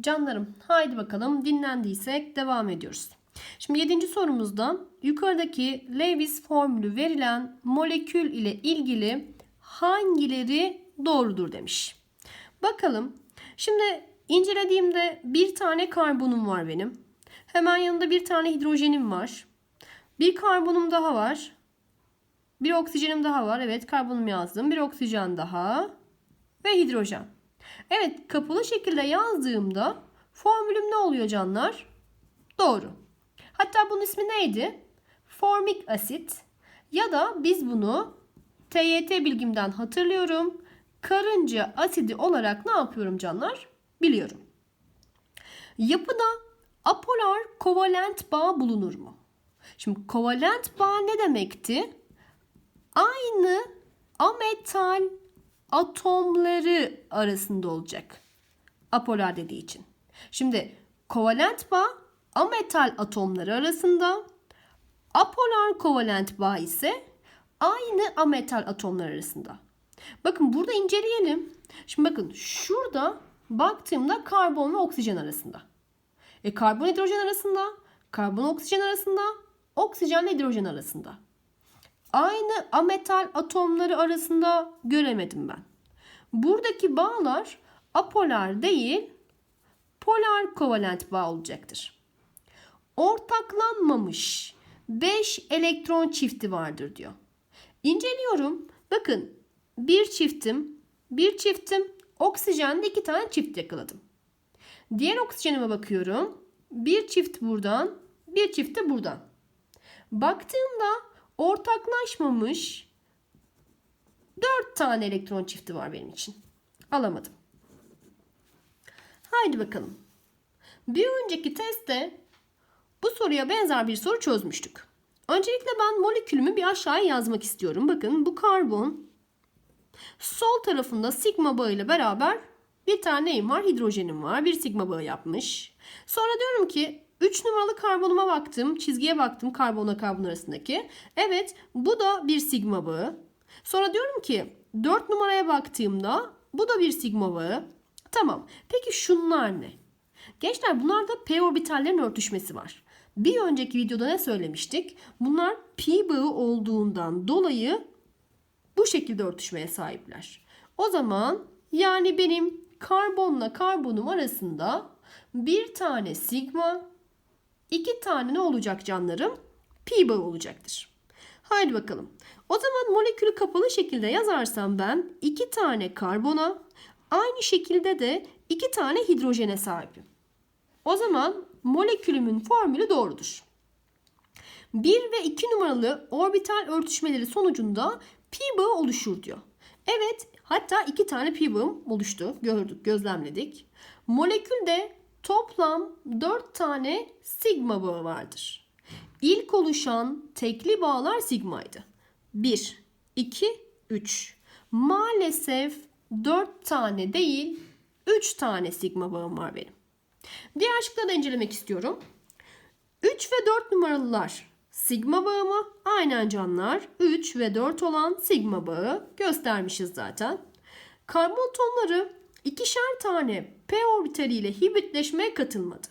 Canlarım haydi bakalım dinlendiysek devam ediyoruz. Şimdi 7. sorumuzda yukarıdaki Lewis formülü verilen molekül ile ilgili hangileri doğrudur demiş. Bakalım. Şimdi incelediğimde bir tane karbonum var benim. Hemen yanında bir tane hidrojenim var. Bir karbonum daha var. Bir oksijenim daha var. Evet karbonum yazdım. Bir oksijen daha. Ve hidrojen. Evet kapalı şekilde yazdığımda formülüm ne oluyor canlar? Doğru. Hatta bunun ismi neydi? Formik asit. Ya da biz bunu TYT bilgimden hatırlıyorum. Karınca asidi olarak ne yapıyorum canlar? Biliyorum. Yapıda apolar kovalent bağ bulunur mu? Şimdi kovalent bağ ne demekti? Aynı ametal atomları arasında olacak. Apolar dediği için. Şimdi kovalent bağ ametal atomları arasında. Apolar kovalent bağ ise aynı ametal atomlar arasında. Bakın burada inceleyelim. Şimdi bakın şurada baktığımda karbon ve oksijen arasında. E karbon hidrojen arasında, karbon oksijen arasında, oksijenle hidrojen arasında. Aynı ametal atomları arasında göremedim ben. Buradaki bağlar apolar değil, polar kovalent bağ olacaktır. Ortaklanmamış 5 elektron çifti vardır diyor. İnceliyorum. Bakın bir çiftim, bir çiftim, oksijenle iki tane çift yakaladım. Diğer oksijenime bakıyorum. Bir çift buradan, bir çift de buradan. Baktığımda ortaklaşmamış 4 tane elektron çifti var benim için. Alamadım. Haydi bakalım. Bir önceki testte bu soruya benzer bir soru çözmüştük. Öncelikle ben molekülümü bir aşağıya yazmak istiyorum. Bakın bu karbon. Sol tarafında sigma bağı ile beraber bir tane var? Hidrojenim var. Bir sigma bağı yapmış. Sonra diyorum ki 3 numaralı karbonuma baktım. Çizgiye baktım karbonla karbon arasındaki. Evet bu da bir sigma bağı. Sonra diyorum ki 4 numaraya baktığımda bu da bir sigma bağı. Tamam. Peki şunlar ne? Gençler bunlarda p orbitallerin örtüşmesi var. Bir önceki videoda ne söylemiştik? Bunlar pi bağı olduğundan dolayı bu şekilde örtüşmeye sahipler. O zaman yani benim karbonla karbonum arasında bir tane sigma, iki tane ne olacak canlarım? Pi bağı olacaktır. Haydi bakalım. O zaman molekülü kapalı şekilde yazarsam ben iki tane karbona, aynı şekilde de iki tane hidrojene sahibim. O zaman molekülümün formülü doğrudur. 1 ve 2 numaralı orbital örtüşmeleri sonucunda pi bağı oluşur diyor. Evet hatta iki tane pi bağım oluştu. Gördük, gözlemledik. Molekülde toplam 4 tane sigma bağı vardır. İlk oluşan tekli bağlar sigmaydı. 1, 2, 3. Maalesef 4 tane değil 3 tane sigma bağım var benim. Diğer şıkları incelemek istiyorum. 3 ve 4 numaralılar sigma bağı mı? Aynen canlar. 3 ve 4 olan sigma bağı göstermişiz zaten. Karbon atomları ikişer tane p orbitali ile hibritleşmeye katılmadı.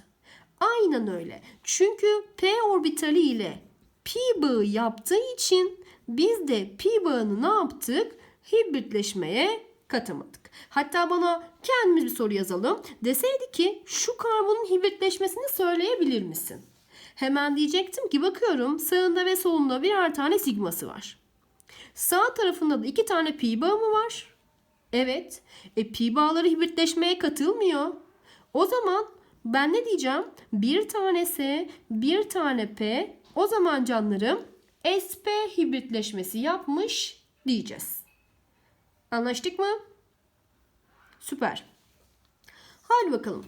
Aynen öyle. Çünkü p orbitali ile pi bağı yaptığı için biz de pi bağını ne yaptık? Hibritleşmeye katamadık. Hatta bana kendimiz bir soru yazalım. Deseydi ki şu karbonun hibritleşmesini söyleyebilir misin? Hemen diyecektim ki bakıyorum sağında ve solunda birer tane sigması var. Sağ tarafında da iki tane pi bağı mı var? Evet. E pi bağları hibritleşmeye katılmıyor. O zaman ben ne diyeceğim? Bir tane S, bir tane P. O zaman canlarım SP hibritleşmesi yapmış diyeceğiz. Anlaştık mı? Süper. Haydi bakalım.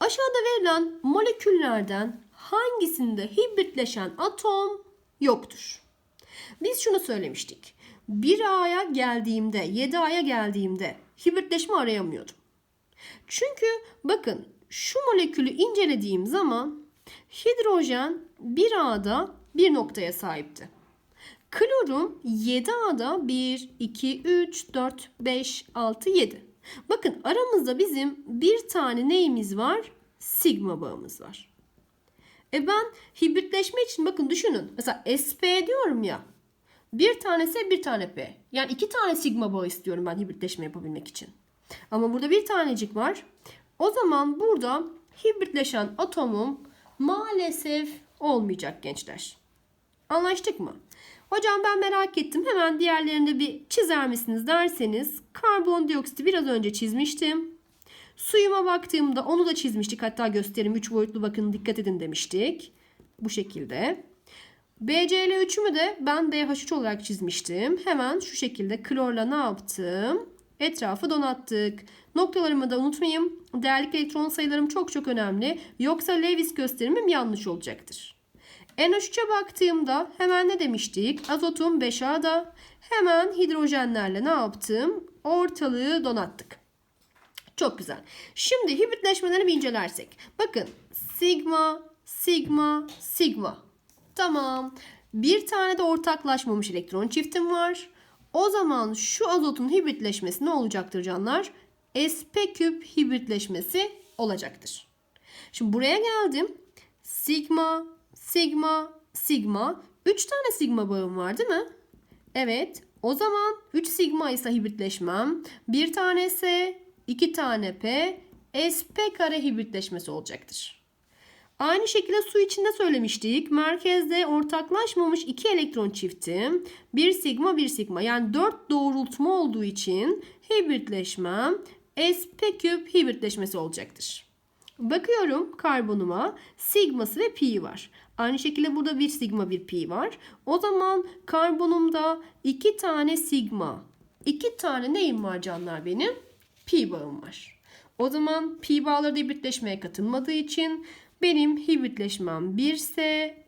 Aşağıda verilen moleküllerden hangisinde hibritleşen atom yoktur? Biz şunu söylemiştik. 1A'ya geldiğimde, 7A'ya geldiğimde hibritleşme arayamıyordum. Çünkü bakın şu molekülü incelediğim zaman hidrojen 1A'da bir noktaya sahipti. Klorum 7A'da 1, 2, 3, 4, 5, 6, 7. Bakın aramızda bizim bir tane neyimiz var? Sigma bağımız var. E ben hibritleşme için bakın düşünün. Mesela SP diyorum ya. Bir tanesi bir tane P. Yani iki tane sigma bağı istiyorum ben hibritleşme yapabilmek için. Ama burada bir tanecik var. O zaman burada hibritleşen atomum maalesef olmayacak gençler. Anlaştık mı? Hocam ben merak ettim. Hemen diğerlerini bir çizer misiniz derseniz karbondioksiti biraz önce çizmiştim. Suyuma baktığımda onu da çizmiştik. Hatta gösterim 3 boyutlu bakın dikkat edin demiştik. Bu şekilde. BCl3'ümü de ben BH3 olarak çizmiştim. Hemen şu şekilde klorla ne yaptım? Etrafı donattık. Noktalarımı da unutmayayım. Değerlik elektron sayılarım çok çok önemli. Yoksa Lewis gösterimim yanlış olacaktır. NH3'e baktığımda hemen ne demiştik? Azotum 5A'da. Hemen hidrojenlerle ne yaptım? Ortalığı donattık. Çok güzel. Şimdi hibritleşmeleri bir incelersek. Bakın sigma, sigma, sigma. Tamam. Bir tane de ortaklaşmamış elektron çiftim var. O zaman şu azotun hibritleşmesi ne olacaktır canlar? sp küp hibritleşmesi olacaktır. Şimdi buraya geldim. Sigma, sigma, sigma. 3 tane sigma bağım var değil mi? Evet. O zaman 3 sigma ise hibritleşmem. Bir tane S, 2 tane P, sp kare hibritleşmesi olacaktır. Aynı şekilde su içinde söylemiştik. Merkezde ortaklaşmamış iki elektron çifti. Bir sigma bir sigma yani 4 doğrultma olduğu için hibritleşmem sp küp hibritleşmesi olacaktır. Bakıyorum karbonuma sigması ve pi var. Aynı şekilde burada bir sigma bir pi var. O zaman karbonumda iki tane sigma, iki tane neyim var canlar benim? Pi bağım var. O zaman pi bağları da hibritleşmeye katılmadığı için benim hibritleşmem 1S,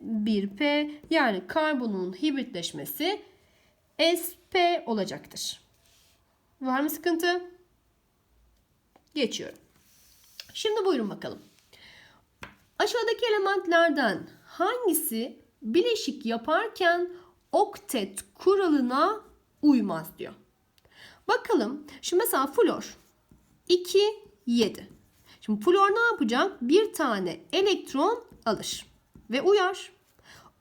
1P yani karbonun hibritleşmesi SP olacaktır. Var mı sıkıntı? Geçiyorum. Şimdi buyurun bakalım. Aşağıdaki elementlerden hangisi bileşik yaparken oktet kuralına uymaz diyor. Bakalım. Şimdi mesela flor 2 7. Şimdi flor ne yapacak? Bir tane elektron alır ve uyar.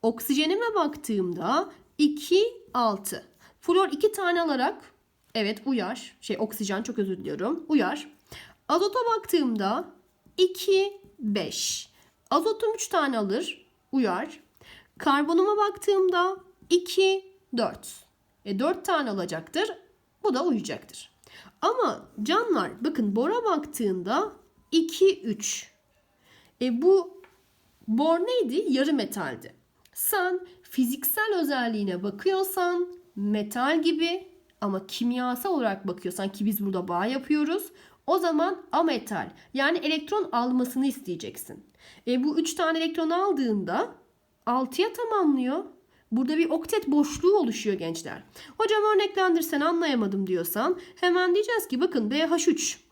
Oksijenime baktığımda 2 6. Flor 2 tane alarak evet uyar. Şey oksijen çok özür diliyorum. Uyar. Azota baktığımda 2 5. Azotum 3 tane alır. Uyar. Karbonuma baktığımda 2 4. E 4 tane alacaktır. Bu da uyacaktır. Ama canlar bakın bora baktığında 2 3. E bu bor neydi? Yarı metaldi. Sen fiziksel özelliğine bakıyorsan metal gibi ama kimyasal olarak bakıyorsan ki biz burada bağ yapıyoruz. O zaman ametal yani elektron almasını isteyeceksin. E bu 3 tane elektron aldığında 6'ya tamamlıyor. Burada bir oktet boşluğu oluşuyor gençler. Hocam örneklendirsen anlayamadım diyorsan hemen diyeceğiz ki bakın BH3.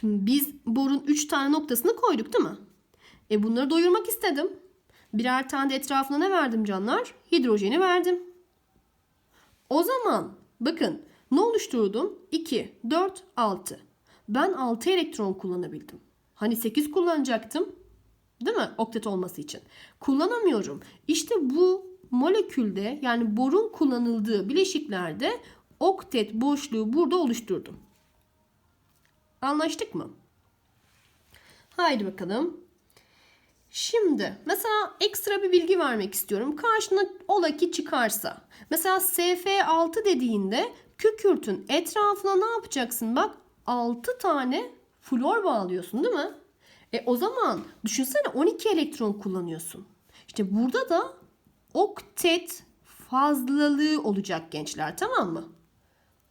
Şimdi biz borun 3 tane noktasını koyduk değil mi? E bunları doyurmak istedim. Birer tane de etrafına ne verdim canlar? Hidrojeni verdim. O zaman bakın ne oluşturdum? 2, 4, 6. Ben 6 elektron kullanabildim. Hani 8 kullanacaktım. Değil mi? Oktet olması için. Kullanamıyorum. İşte bu molekülde yani borun kullanıldığı bileşiklerde oktet boşluğu burada oluşturdum. Anlaştık mı? Haydi bakalım. Şimdi mesela ekstra bir bilgi vermek istiyorum. Karşına ola ki çıkarsa. Mesela SF6 dediğinde kükürtün etrafına ne yapacaksın? Bak 6 tane flor bağlıyorsun değil mi? E o zaman düşünsene 12 elektron kullanıyorsun. İşte burada da oktet fazlalığı olacak gençler tamam mı?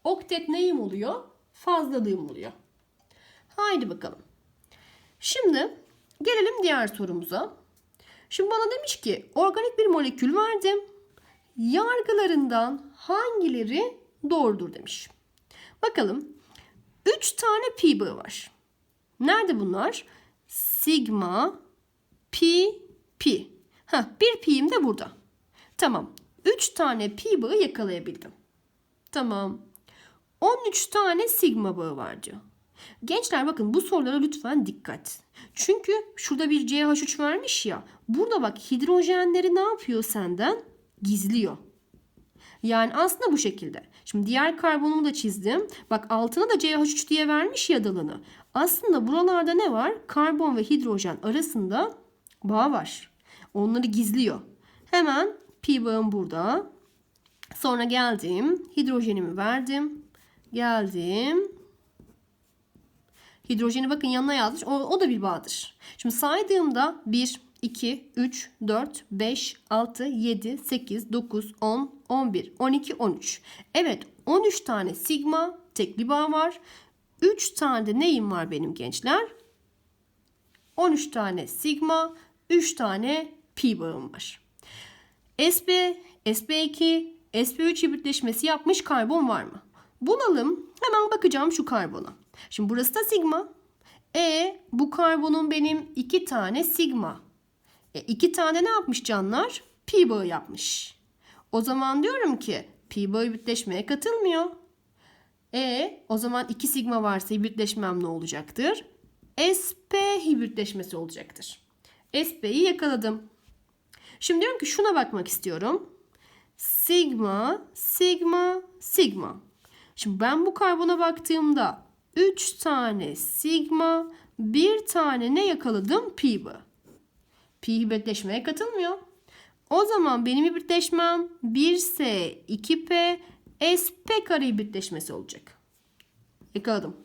Oktet neyim oluyor? Fazlalığım oluyor. Haydi bakalım. Şimdi gelelim diğer sorumuza. Şimdi bana demiş ki organik bir molekül verdim. Yargılarından hangileri doğrudur demiş. Bakalım. 3 tane pi bağı var. Nerede bunlar? Sigma, pi, pi. Heh, bir pi'im de burada. Tamam. 3 tane pi bağı yakalayabildim. Tamam. 13 tane sigma bağı var diyor. Gençler bakın bu sorulara lütfen dikkat. Çünkü şurada bir CH3 vermiş ya. Burada bak hidrojenleri ne yapıyor senden? Gizliyor. Yani aslında bu şekilde. Şimdi diğer karbonumu da çizdim. Bak altına da CH3 diye vermiş ya dalını. Aslında buralarda ne var? Karbon ve hidrojen arasında bağ var. Onları gizliyor. Hemen pi bağım burada. Sonra geldim. Hidrojenimi verdim. Geldim. Hidrojeni bakın yanına yazmış. O, o da bir bağdır. Şimdi saydığımda 1, 2, 3, 4, 5, 6, 7, 8, 9, 10, 11, 12, 13. Evet 13 tane sigma tek bir bağ var. 3 tane de neyim var benim gençler? 13 tane sigma, 3 tane pi bağım var. Sp, Sp2, Sp3 hibritleşmesi yapmış karbon var mı? Bulalım. Hemen bakacağım şu karbona. Şimdi burası da sigma. E bu karbonun benim iki tane sigma. E iki tane ne yapmış canlar? Pi bağı yapmış. O zaman diyorum ki pi bağı hibritleşmeye katılmıyor. E o zaman iki sigma varsa hibritleşmem ne olacaktır? Sp hibritleşmesi olacaktır. Sp'yi yakaladım. Şimdi diyorum ki şuna bakmak istiyorum. Sigma, sigma, sigma. Şimdi ben bu karbona baktığımda 3 tane sigma, bir tane ne yakaladım? Pi bağı. Pi hibritleşmeye katılmıyor. O zaman benim hibritleşmem 1S, 2P, SP kare hibritleşmesi olacak. Yakaladım.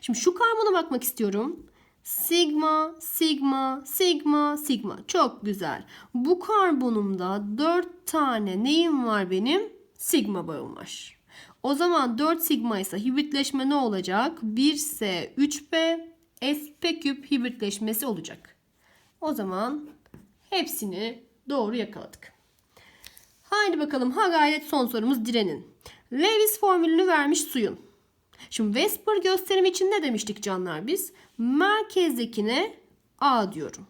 Şimdi şu karbona bakmak istiyorum. Sigma, sigma, sigma, sigma. Çok güzel. Bu karbonumda 4 tane neyim var benim? Sigma bağım var. O zaman 4 sigma ise hibritleşme ne olacak? 1S 3B S P küp hibritleşmesi olacak. O zaman hepsini doğru yakaladık. Haydi bakalım ha gayret son sorumuz direnin. Lewis formülünü vermiş suyun. Şimdi Vesper gösterimi için ne demiştik canlar biz? Merkezdekine A diyorum.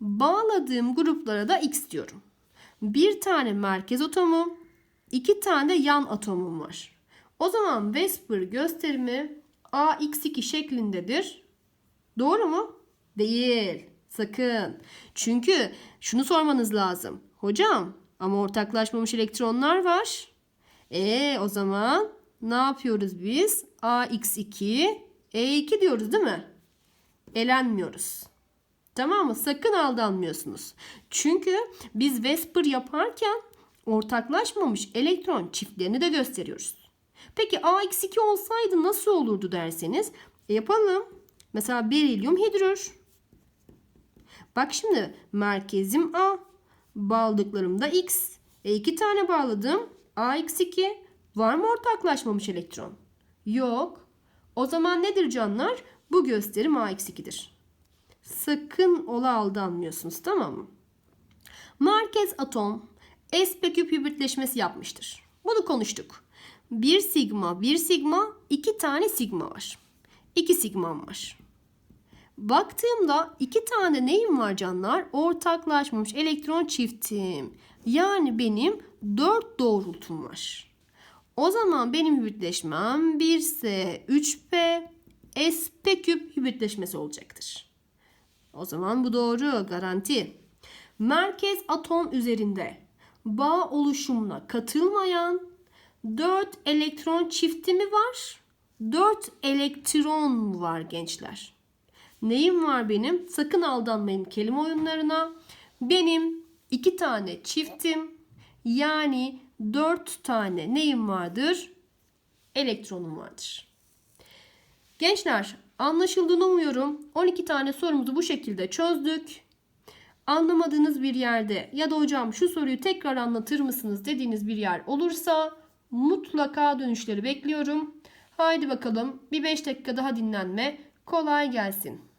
Bağladığım gruplara da X diyorum. Bir tane merkez atomu, 2 tane de yan atomum var. O zaman Vesper gösterimi AX2 şeklindedir. Doğru mu? Değil. Sakın. Çünkü şunu sormanız lazım. Hocam ama ortaklaşmamış elektronlar var. E o zaman ne yapıyoruz biz? AX2, E2 diyoruz değil mi? Elenmiyoruz. Tamam mı? Sakın aldanmıyorsunuz. Çünkü biz Vesper yaparken ortaklaşmamış elektron çiftlerini de gösteriyoruz. Peki AX2 olsaydı nasıl olurdu derseniz e yapalım. Mesela berilyum hidrür. Bak şimdi merkezim A. Bağladıklarım da X. E iki tane bağladım. AX2. Var mı ortaklaşmamış elektron? Yok. O zaman nedir canlar? Bu gösterim AX2'dir. Sakın ola aldanmıyorsunuz tamam mı? Merkez atom sp küp hibritleşmesi yapmıştır. Bunu konuştuk. 1 sigma, 1 sigma, 2 tane sigma var. 2 sigmam var. Baktığımda iki tane neyim var canlar? Ortaklaşmamış elektron çiftim. Yani benim 4 doğrultum var. O zaman benim hibritleşmem 1S 3P SP küp hibritleşmesi olacaktır. O zaman bu doğru garanti. Merkez atom üzerinde bağ oluşumuna katılmayan 4 elektron çifti mi var? 4 elektron mu var gençler? Neyim var benim? Sakın aldanmayın kelime oyunlarına. Benim iki tane çiftim yani 4 tane neyim vardır? Elektronum vardır. Gençler anlaşıldığını umuyorum. 12 tane sorumuzu bu şekilde çözdük. Anlamadığınız bir yerde ya da hocam şu soruyu tekrar anlatır mısınız dediğiniz bir yer olursa mutlaka dönüşleri bekliyorum. Haydi bakalım bir 5 dakika daha dinlenme. Kolay gelsin.